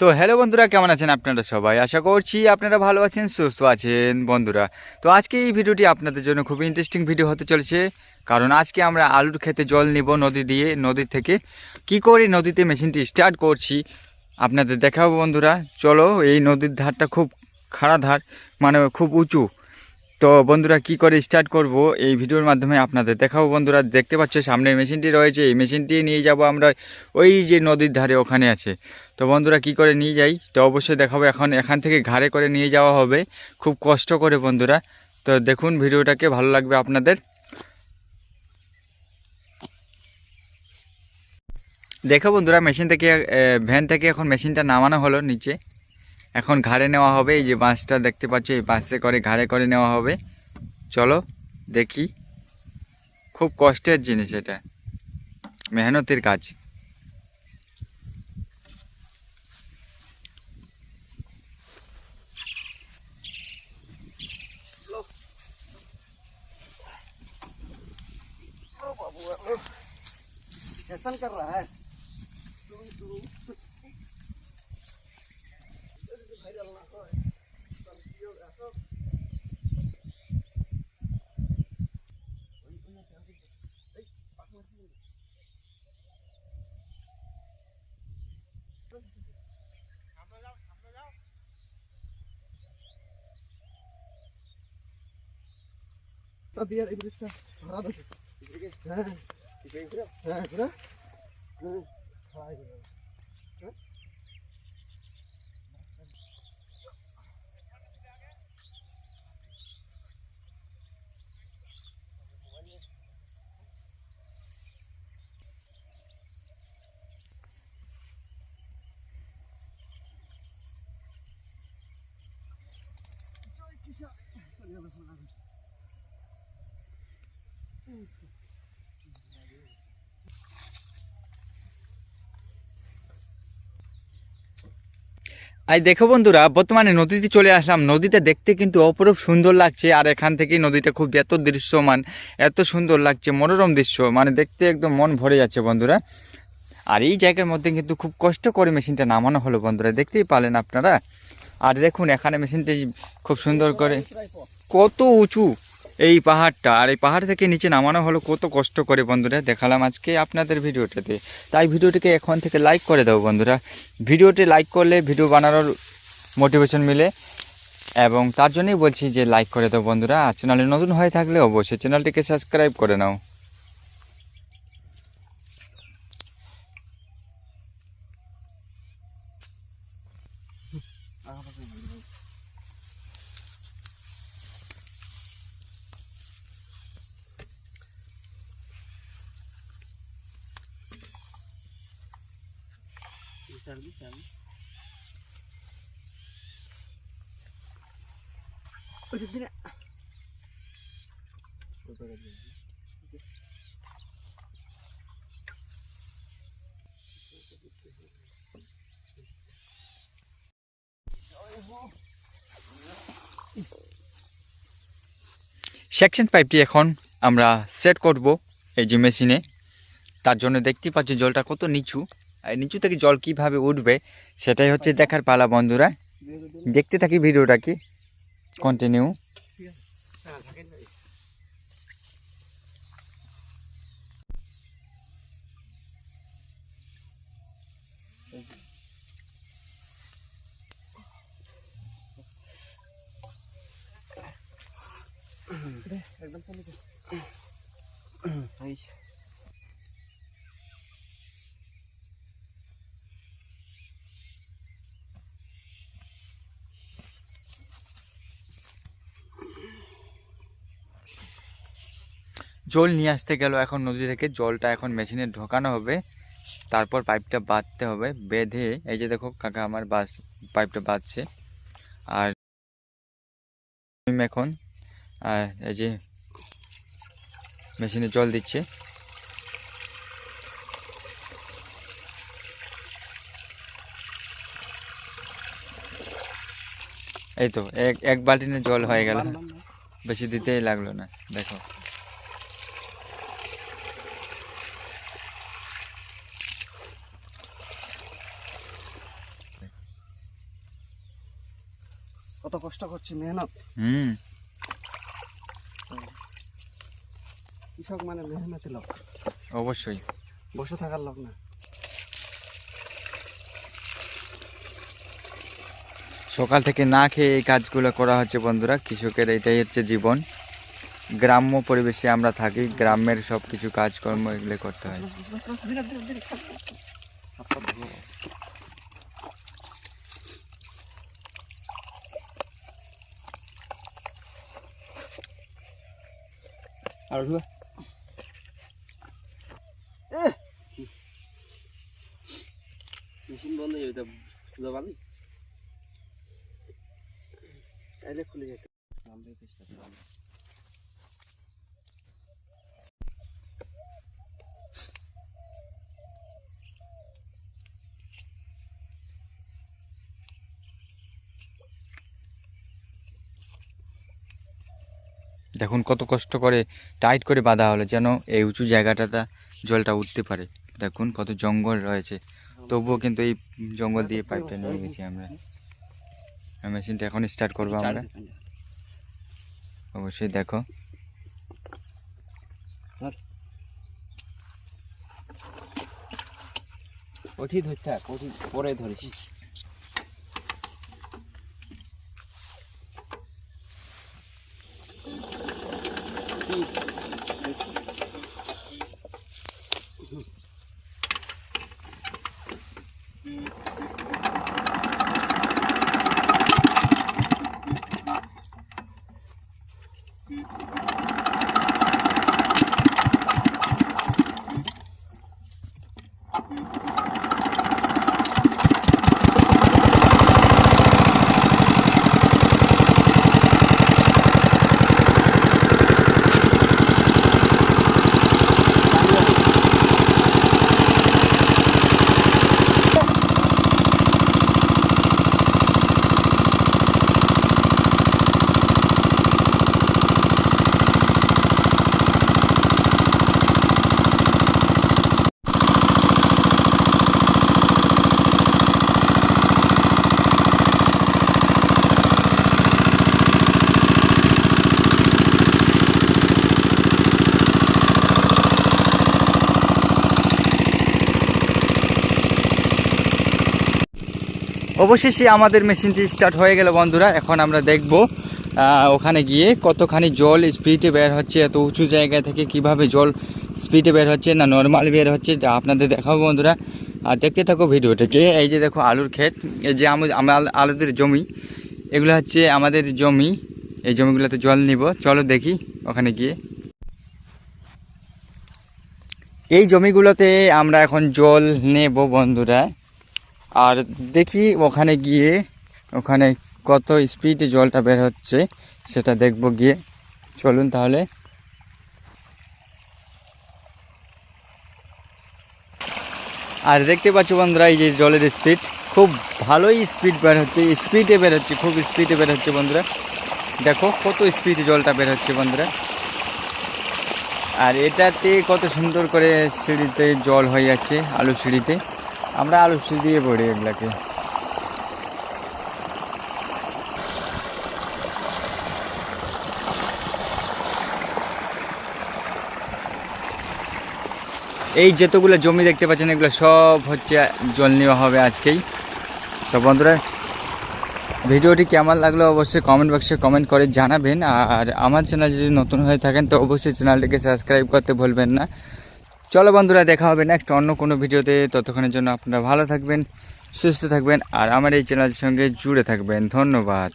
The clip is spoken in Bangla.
তো হ্যালো বন্ধুরা, কেমন আছেন আপনারা সবাই? আশা করছি আপনারা ভালো আছেন, সুস্থ আছেন বন্ধুরা। তো আজকে এই ভিডিওটি আপনাদের জন্য খুব ইন্টারেস্টিং ভিডিও হতে চলেছে। কারণ আজকে আমরা আলুর খেতে জল নিব নদী দিয়ে, নদী থেকে। কি করে নদীতে মেশিনটি স্টার্ট করছি আপনাদের দেখাবো বন্ধুরা। চলো, এই নদীর ধারটা খুব খাড়া ধার মানে খুব উঁচু। তো বন্ধুরা কি করে স্টার্ট করব? এই ভিডিওর মাধ্যমে আপনাদের দেখাবো বন্ধুরা। দেখতে পাচ্ছ, সামনে মেশিনটি রয়েছে। এই মেশিনটি নিয়ে যাব আমরা ওই যে নদীর ধারে ওখানে আছে। তো বন্ধুরা কি করে নিয়ে যাই? তো অবশ্যই দেখাবো, এখন এখান থেকে ঘাড়ে করে নিয়ে যাওয়া হবে। খুব কষ্ট করে বন্ধুরা। তো দেখুন, ভিডিওটাকে ভালো লাগবে আপনাদের। দেখো বন্ধুরা, মেশিন থেকে ভ্যান থেকে এখন মেশিনটা নামানো হলো নিচে। এখন ঘাড়ে নেওয়া হবে এই যে বাঁশটা দেখতে পাচ্ছ এই বাঁশে করে ঘাড়ে করে নেওয়া হবে চলো দেখি খুব কষ্টের জিনিস এটা মেহনতের কাজ फैशन कर रहा है দিয়ার এই ব্রিজটা ভরা দাও হ্যাঁ হ্যাঁ পুরা হ্যাঁ খাই হ্যাঁ আজ দেখো বন্ধুরা, বর্তমানে নদীতে চলে আসলাম। নদীতে দেখতে কিন্তু অপরূপ সুন্দর লাগছে, আর এখান থেকেই নদীটা খুব এত দৃশ্যমান, এত সুন্দর লাগছে, মনোরম দৃশ্য মানে দেখতে একদম মন ভরে যাচ্ছে বন্ধুরা। আর এই জায়গার মধ্যে কিন্তু খুব কষ্ট করে মেশিনটা নামানো হলো বন্ধুরা, দেখতেই পালেন আপনারা? আর দেখুন, এখানে মেশিনটি খুব সুন্দর করে, কত উঁচু এই পাহাড়টা, আর এই পাহাড় থেকে নিচে নামানো হলো, কত কষ্ট করে বন্ধুরা দেখালাম আজকে আপনাদের ভিডিওটাতে। তাই ভিডিওটিকে এখন থেকে লাইক করে দাও বন্ধুরা। ভিডিওটি লাইক করলে ভিডিও বানানোর মোটিভেশন মিলে, এবং তার জন্যই বলছি যে লাইক করে দাও বন্ধুরা। আর চ্যানেলে নতুন হয়ে থাকলে অবশ্যই চ্যানেলটিকে সাবস্ক্রাইব করে নাও। সেকশন পাইপটি এখন আমরা সেট করব এই যে মেশিনে তার জন্য দেখতে পাচ্ছি জলটা কত নিচু। নিচু থেকে জল কীভাবে উঠবে সেটাই হচ্ছে দেখার পালা বন্ধুরা। দেখতে থাকি ভিডিওটা কি? কন্টিনিউ একদম জল নিয়ে আসতে গেল এখন নদী থেকে জলটা এখন মেশিনে ঢোকানো হবে। তারপর পাইপটা বাঁধতে হবে বেঁধে এই যে দেখো কাকা আমার বাস পাইপটা বাঁধছে। আর এখন এই যে মেশিনে জল দিচ্ছে। এই তো এক এক বালতিনে জল হয়ে গেল বেশি দিতেই লাগল না দেখো। কত কষ্ট করছি মেহনত। হুম। কৃষক মানে মেহনতি লোক। অবশ্যই। বসে থাকার লোক না। সকাল থেকে না খেয়ে এই কাজগুলো করা হচ্ছে বন্ধুরা কৃষকের এটাই হচ্ছে জীবন। গ্রাম্য পরিবেশে আমরা থাকি গ্রামের সব কিছু কাজকর্ম এগুলো করতে হয় ধীরে ধীরে ধীরে হাতটা ধোবো। আর উঠবে মেশিন বন্ধ হয়ে যেতে খুলে পাবি? চাইলে খুলে যেতে দেখুন কত কষ্ট করে টাইট করে বাঁধা হলো যেন এই উঁচু জায়গাটাতে জলটা উঠতে পারে। দেখুন কত জঙ্গল রয়েছে। তবুও কিন্তু এই জঙ্গল দিয়ে পাইপটা নিয়ে গেছি আমরা। মেশিনটা এখন স্টার্ট করব আমরা। অবশ্যই দেখো। ওঠি ধরতে থাক ওঠি পরে ধরিস অবশেষে আমাদের মেশিনটি স্টার্ট হয়ে গেল বন্ধুরা, এখন আমরা দেখব ওখানে গিয়ে কতখানি জল স্পিডে বের হচ্ছে, এত উঁচু জায়গা থেকে কীভাবে জল স্পিডে বের হচ্ছে না নর্মাল বের হচ্ছে যা আপনাদের দেখাবো বন্ধুরা। আর দেখতে থাকো ভিডিওটাকে, এই যে দেখো আলুর ক্ষেত, এই যে আমা- আমার আলুদের জমি, এগুলো হচ্ছে আমাদের জমি, এই জমিগুলোতে জল নিব, চলো দেখি ওখানে গিয়ে। এই জমিগুলোতে আমরা এখন জল নেব বন্ধুরা। আর দেখি ওখানে গিয়ে, ওখানে কত স্পিডে জলটা বের হচ্ছে, সেটা দেখব গিয়ে। চলুন তাহলে। আর দেখতে পাচ্ছ বন্ধুরা, এই যে জলের স্পিড খুব ভালোই স্পিড বের হচ্ছে স্পিডে বের হচ্ছে, খুব স্পিডে বের হচ্ছে বন্ধুরা। দেখো কত স্পিডে জলটা বের হচ্ছে বন্ধুরা। আর এটাতে কত সুন্দর করে সিঁড়িতে জল হয়ে যাচ্ছে, আলু সিঁড়িতে। আমরা আলু দিয়ে পড়ি এগুলাকে। এই যেতগুলো জমি দেখতে পাচ্ছেন, এগুলো সব হচ্ছে জল নেওয়া হবে আজকেই। তো বন্ধুরা, ভিডিওটি কেমন লাগল অবশ্যই কমেন্ট বক্সে কমেন্ট করে জানাবেন। আর আমার চ্যানেল যদি নতুন হয়ে থাকেন, তো অবশ্যই চ্যানেলটিকে সাবস্ক্রাইব করতে ভুলবেন না। চলো বন্ধুরা, দেখা হবে নেক্সট অন্য কোনো ভিডিওতে। ততক্ষণের জন্য আপনারা ভালো থাকবেন, সুস্থ থাকবেন, আর আমার এই চ্যানেলের সঙ্গে জুড়ে থাকবেন। ধন্যবাদ।